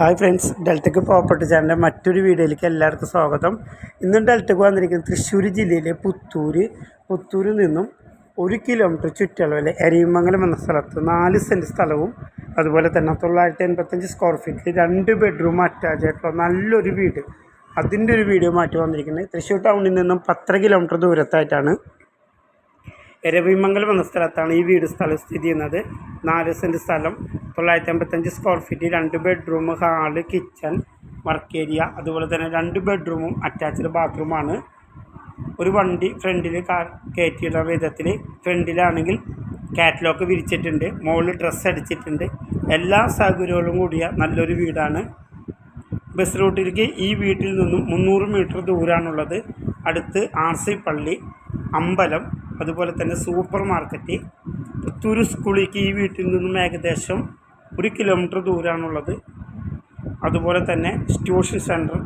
Hi friends ഡെൽറ്റക്ക് property ചാനലിന്റെ മറ്റൊരു വീഡിയോയിലേക്ക് എല്ലാവർക്കും സ്വാഗതം. ഇന്ന് ഡെൽറ്റക്ക് വന്നിരിക്കുന്നത് തൃശ്ശൂർ ജില്ലയിലെ പുത്തൂർ പുത്തൂരിൽ നിന്നും ഒരു കിലോമീറ്റർ ചുറ്റളവിൽ എരിമംഗലം എന്ന സ്ഥലത്ത് നാല് സെന്റ് സ്ഥലവും അതുപോലെ തന്നെ തൊള്ളായിരത്തി എൺപത്തഞ്ച് സ്ക്വയർ ഫീറ്റിൽ രണ്ട് ബെഡ്റൂം അറ്റാച്ച് ആയിട്ടുള്ള നല്ലൊരു വീട്. അതിന്റെ ഒരു വീഡിയോ മാറ്റി വന്നിരിക്കുന്നത് തൃശ്ശൂർ ടൗണിൽ നിന്നും പത്തര കിലോമീറ്റർ ദൂരത്തായിട്ടാണ്. എരവിമംഗലം എന്ന സ്ഥലത്താണ് ഈ വീട് സ്ഥലം സ്ഥിതി ചെയ്യുന്നത്. നാല് സെന്റ് സ്ഥലം തൊള്ളായിരത്തി അമ്പത്തഞ്ച് സ്ക്വയർ ഫീറ്റ് രണ്ട് bedroom hall kitchen work area അതുപോലെ തന്നെ രണ്ട് ബെഡ്റൂമും അറ്റാച്ച്ഡ് ബാത്റൂമാണ് ഒരു വണ്ടി ഫ്രണ്ടിൽ കയറ്റിയുള്ള വിധത്തിൽ ഫ്രണ്ടിലാണെങ്കിൽ കാറ്റലോഗ് വിരിച്ചിട്ടുണ്ട് മുകളിൽ ഡ്രസ്സ് അടിച്ചിട്ടുണ്ട്. എല്ലാ സൗകര്യങ്ങളും കൂടിയ നല്ലൊരു വീടാണ്. ബസ് റൂട്ടിലേക്ക് ഈ വീട്ടിൽ നിന്നും മുന്നൂറ് മീറ്റർ ദൂരമാണുള്ളത് അടുത്ത് ആർ സി പള്ളി അമ്പലം അതുപോലെ തന്നെ സൂപ്പർ മാർക്കറ്റ് പുത്തൂർ സ്കൂളിലേക്ക് ഈ വീട്ടിൽ നിന്നും ഏകദേശം ഒരു കിലോമീറ്റർ ദൂരമാണുള്ളത് അതുപോലെ തന്നെ ട്യൂഷൻ സെന്റർ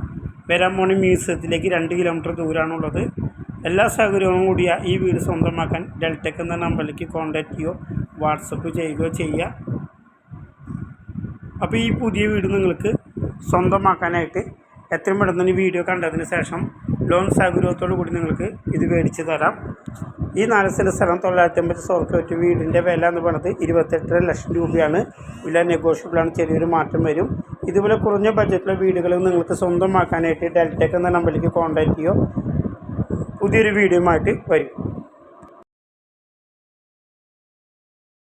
വരാമോണി മ്യൂസിയത്തിലേക്ക് രണ്ട് കിലോമീറ്റർ ദൂരമാണുള്ളത് എല്ലാ സൗകര്യവും കൂടിയ ഈ വീട് സ്വന്തമാക്കാൻ ഡെൽറ്റെക് എന്ന നമ്പറിലേക്ക് കോൺടാക്റ്റ് ചെയ്യുകയോ വാട്സപ്പ് ചെയ്യുകയോ ചെയ്യുക. അപ്പോൾ ഈ പുതിയ വീട് നിങ്ങൾക്ക് സ്വന്തമാക്കാനായിട്ട് എത്രയും പെട്ടെന്ന് വീഡിയോ കണ്ടതിന് ശേഷം ലോൺ സൗകര്യത്തോടു കൂടി നിങ്ങൾക്ക് ഇത് മേടിച്ച് തരാം. ഈ നാല് സെന്റ് സ്ഥലം തൊള്ളായിരത്തി അമ്പത് സ്ക്വയർ ഫീറ്റ് വീടിന്റെ വില എന്ന് പറയുന്നത് ഇരുപത്തെട്ടര ലക്ഷം രൂപയാണ്. വില നെഗോഷ്യബിളാണ് ചെറിയൊരു മാറ്റം വരും. ഇതുപോലെ കുറഞ്ഞ ബഡ്ജറ്റിലെ വീടുകൾ നിങ്ങൾക്ക് സ്വന്തമാക്കാനായിട്ട് ഡെൽറ്റെക് എന്ന നമ്പറിലേക്ക് കോൺടാക്റ്റ് ചെയ്യുക പുതിയൊരു വീഡിയോ ആയിട്ട് വരും.